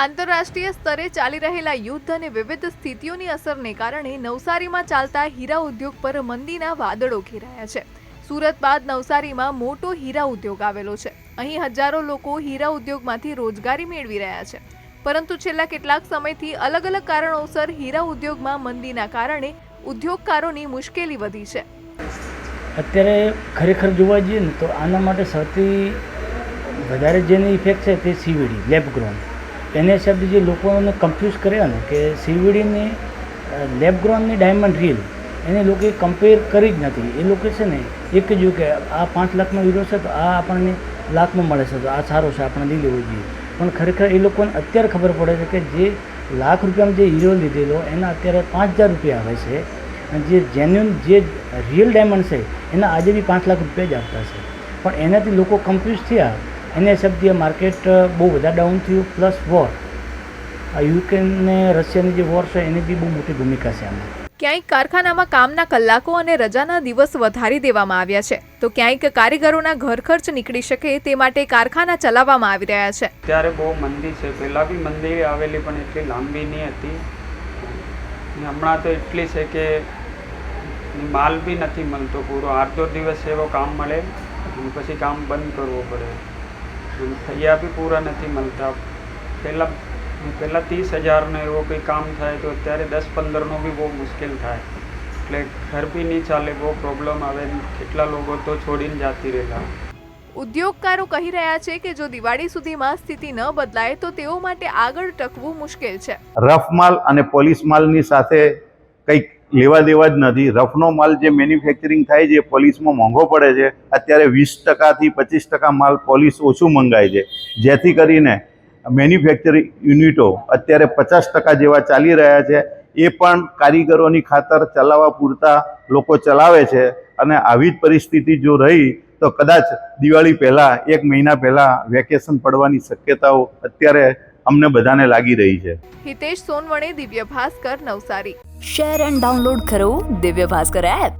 આંતરરાષ્ટ્રીય સ્તરે ચાલી રહેલા યુદ્ધ અને વિવિધ સ્થિતિઓની અસરને કારણે નવસારીમાં ચાલતા હીરા ઉદ્યોગ પર મંદીના વાદળો ઘેરાયા છે. સુરત બાદ નવસારીમાં મોટો હીરા ઉદ્યોગ આવેલો છે. અહીં હજારો લોકો હીરા ઉદ્યોગમાંથી રોજગારી મેળવી રહ્યા છે. પરંતુ છેલ્લા કેટલાક સમયથી અલગ અલગ કારણોસર હીરા ઉદ્યોગમાં મંદીના કારણે ઉદ્યોગકારોની મુશ્કેલી વધી છે. અત્યારે ખરેખર જોવા જઈએ ને તો આના માટે સૌથી વધારે જેની ઇફેક્ટ છે તે સીવીડી, લેબ ગ્રોન એને હિસાબે જે લોકોને કન્ફ્યુઝ કર્યા ને કે સીવીડીની લેબગ્રોનની ડાયમંડ રીલ એને લોકોએ કમ્પેર કરી જ નથી. એ લોકો છે ને એક જ કે આ પાંચ લાખનો હીરો છે તો આ આપણને લાખમાં મળે છે તો આ સારો છે, આપણે લઈ લેવો જોઈએ. પણ ખરેખર એ લોકોને અત્યારે ખબર પડે છે કે જે લાખ રૂપિયામાં જે હીરો લીધેલો, એના અત્યારે પાંચ હજાર રૂપિયા આવે છે. અને જે જેન્યુન જે રિયલ ડાયમંડ છે, એના આજે બી પાંચ લાખ રૂપિયા જ આપતા છે. પણ એનાથી લોકો કન્ફ્યુઝ થયા એના હિસાબથી માર્કેટ બહુ વધારે ડાઉન થયું પ્લસ વોર આ યુક્રેન ને રશિયાની જે વોર છે એની બી બહુ મોટી ભૂમિકા છે આમાં. ક્યાંક કારખાનામાં કામના કલાકો અને રજાના દિવસ વધારી દેવામાં આવ્યા છે. તો ક્યાંક કારીગરોના ઘર ખર્ચ નીકળી શકે તે માટે કારખાના ચલાવવામાં આવી રહ્યા છે. ત્યારે બહુ મંદી છે. પહેલાં બી મંદી આવેલી પણ એટલી લાંબી નહીં હતી. હમણાં તો એટલી છે કે માલ બી નથી મળતો પૂરો. અડધો દિવસ એવો કામ મળે અને પછી કામ બંધ કરવું પડે. અને થયા બી પૂરા નથી મળતા. પહેલાં પહેલાં ત્રીસ હજારનો એવો કંઈ કામ થાય તો અત્યારે દસ પંદરનો બી બહુ મુશ્કેલ થાય. એટલે ઘર બી નહીં ચાલે બહુ પ્રોબ્લેમ આવે કેટલા લોકો તો છોડીને જાતી રહેલા. ઉદ્યોગકારો કહી રહ્યા છે કે જો દિવાળી સુધીમાં સ્થિતિ ન બદલાય તો તેઓ માટે આગળ ટકવું મુશ્કેલ છે. રફ માલ અને પોલીસ માલની સાથે કંઈક લેવા દેવા જ નથી. રફનો માલ જે મેન્યુફેક્ચરિંગ થાય છે પોલીસમાં મોંઘો પડે છે. અત્યારે વીસ ટકાથી પચીસ ટકા માલ પોલીસ ઓછું મંગાય છે. જેથી કરીને મેન્યુફેક્ચરિંગ યુનિટો અત્યારે પચાસ ટકા જેવા ચાલી રહ્યા છે. એ પણ કારીગરોની ખાતર ચલાવવા પૂરતા લોકો ચલાવે છે. અને આવી જ પરિસ્થિતિ જો રહી, તો કદાચ દિવાળી પહેલાં, એક મહિના પહેલાં વેકેશન પડવાની શક્યતાઓ અત્યારે અમને બધાને લાગી રહી છે. Hitesh Sonawane Divya Bhaskar Navsari. Share and download કરો દિવ્ય ભાસ્કર એપ.